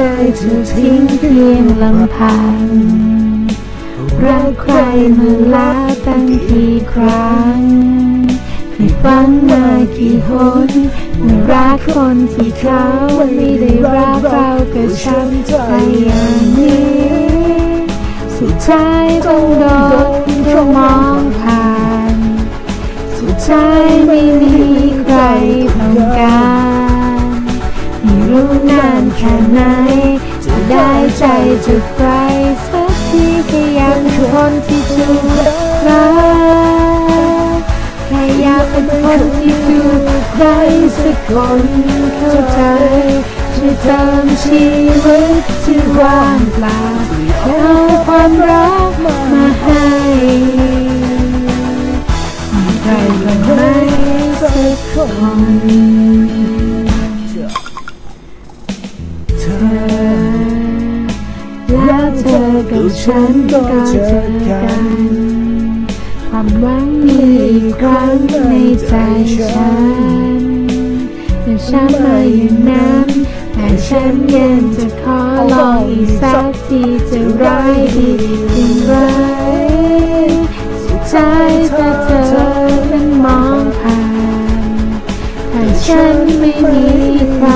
เคยถูกทิ้งเพียงลำพัง รักใครมาแล้วตั้งกี่ครั้งให้ฟังมากี่หนรักคนที่เขาไม่ได้รักเราก็ช้ำใจอย่างนี้ สุดท้ายต้องโดนเขามองผ่าน สุดท้าย แค่ไหนจะได้ใจจากใครสักทีแค่อยากเป็นคนที่ถูกรักแค่อยากเป็นคนที่ถูกใครสักคนเข้าใจช่วยเติมชีวิตที่ว่างเปล่าเอาความรักมาให้มีใครบ้างไหมสักคน แล้วเธอกับฉันก็เจอกัน ความหวังมีอีกครั้งในใจฉันแต่ฉันมาอยู่นั้นแต่ฉันยังจะขอลองอีกสักทีจะร้ายดีเพียงไรสุดท้ายถ้าเธอนั้นมองผ่านแต่ฉันไม่มีใคร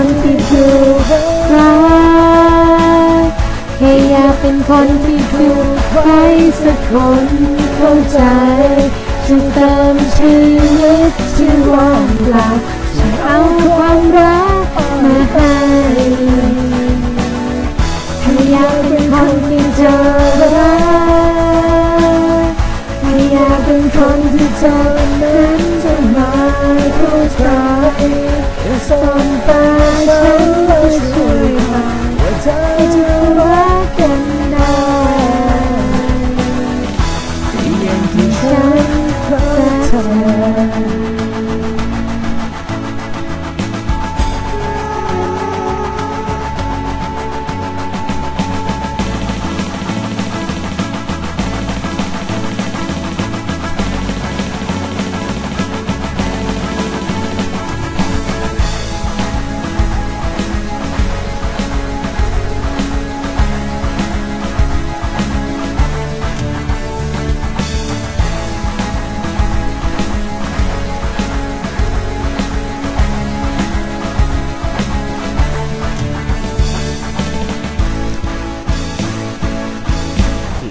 คนที่ถูกรักแค่อยากเป็นคนที่ถูกใครสักคนเข้าใจจะเติมชีวิตที่ว่างเปล่าจะเอาความรักมาให้แค่อยากเป็นคนที่เธอรักไม่อยากเป็นคนที่เธอนั้นจะมาเข้าใจ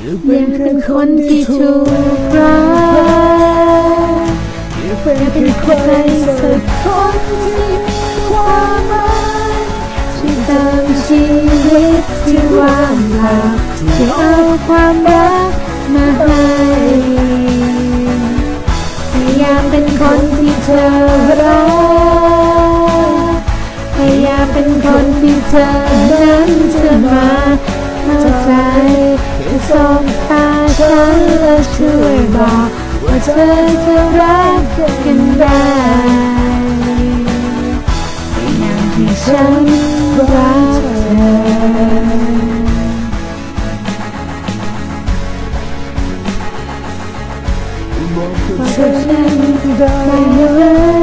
ยังเป็นคนที่ถูกรักยังเป็นใครสักคนที่มีความหมายที่เติมชีวิตที่ว่างเปล่าที่เอาความรักมาให้พยายามเป็นคนที่เธอรักพยายามเป็นคนที่เธอนั้นจะมาเข้าใจ แค่สบตาฉันและช่วยบอกว่า